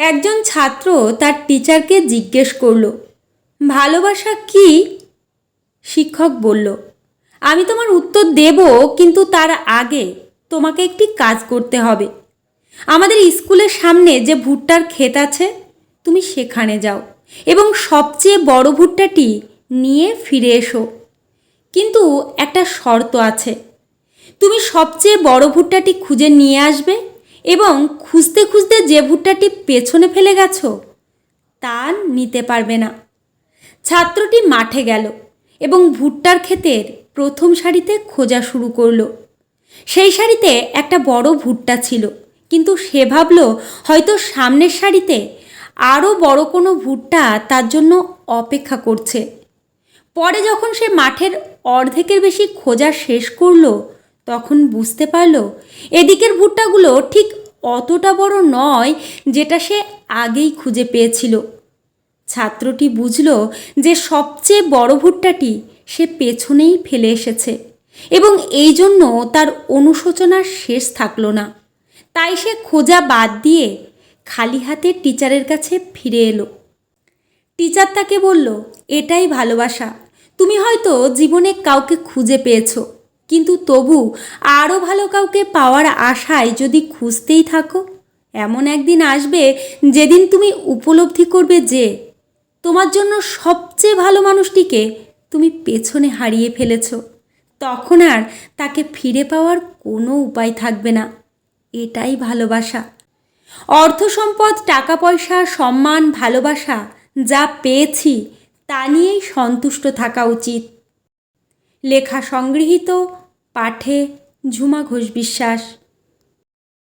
একজন ছাত্র তার টিচারকে জিজ্ঞেস করল, ভালোবাসা কি? শিক্ষক বলল, আমি তোমার উত্তর দেব, কিন্তু তার আগে তোমাকে একটি কাজ করতে হবে। আমাদের স্কুলের সামনে যে ভুট্টার ক্ষেত আছে, তুমি সেখানে যাও এবং সবচেয়ে বড় ভুট্টাটি নিয়ে ফিরে এসো। কিন্তু একটা শর্ত আছে, তুমি সবচেয়ে বড় ভুট্টাটি খুঁজে নিয়ে আসবে এবং খুঁজতে খুঁজতে যে ভুট্টাটি পেছনে ফেলে গেছো, তা নিতে পারবে না। ছাত্রটি মাঠে গেল এবং ভুট্টার ক্ষেতের প্রথম সারিতে খোঁজা শুরু করল। সেই সারিতে একটা বড় ভুট্টা ছিল, কিন্তু সে ভাবল হয়তো সামনের সারিতে আরও বড় কোনো ভুট্টা তার জন্য অপেক্ষা করছে। পরে যখন সে মাঠের অর্ধেকের বেশি খোঁজা শেষ করল তখন বুঝতে পারল এদিকের ভুট্টাগুলো ঠিক অতটা বড় নয় যেটা সে আগেই খুঁজে পেয়েছিল। ছাত্রটি বুঝল যে সবচেয়ে বড় ভুট্টাটি সে পেছনেই ফেলে এসেছে এবং এই জন্য তার অনুশোচনার শেষ থাকল না। তাই সে খোঁজা বাদ দিয়ে খালি হাতে টিচারের কাছে ফিরে এলো। টিচার তাকে বলল, এটাই ভালোবাসা। তুমি হয়তো জীবনে কাউকে খুঁজে পেয়েছ। কিন্তু তবু আরও ভালো কাউকে পাওয়ার আশায় যদি খুঁজতেই থাকো, এমন একদিন আসবে যেদিন তুমি উপলব্ধি করবে যে তোমার জন্য সবচেয়ে ভালো মানুষটিকে তুমি পেছনে হারিয়ে ফেলেছো। তখন আর তাকে ফিরে পাওয়ার কোনো উপায় থাকবে না। এটাই ভালোবাসা। অর্থ সম্পদ টাকা পয়সা সম্মান, ভালোবাসা যা পেয়েছি তা নিয়েই সন্তুষ্ট থাকা উচিত। লেখা সংগৃহীত পাঠে ঝুমা ঘোষ বিশ্বাস।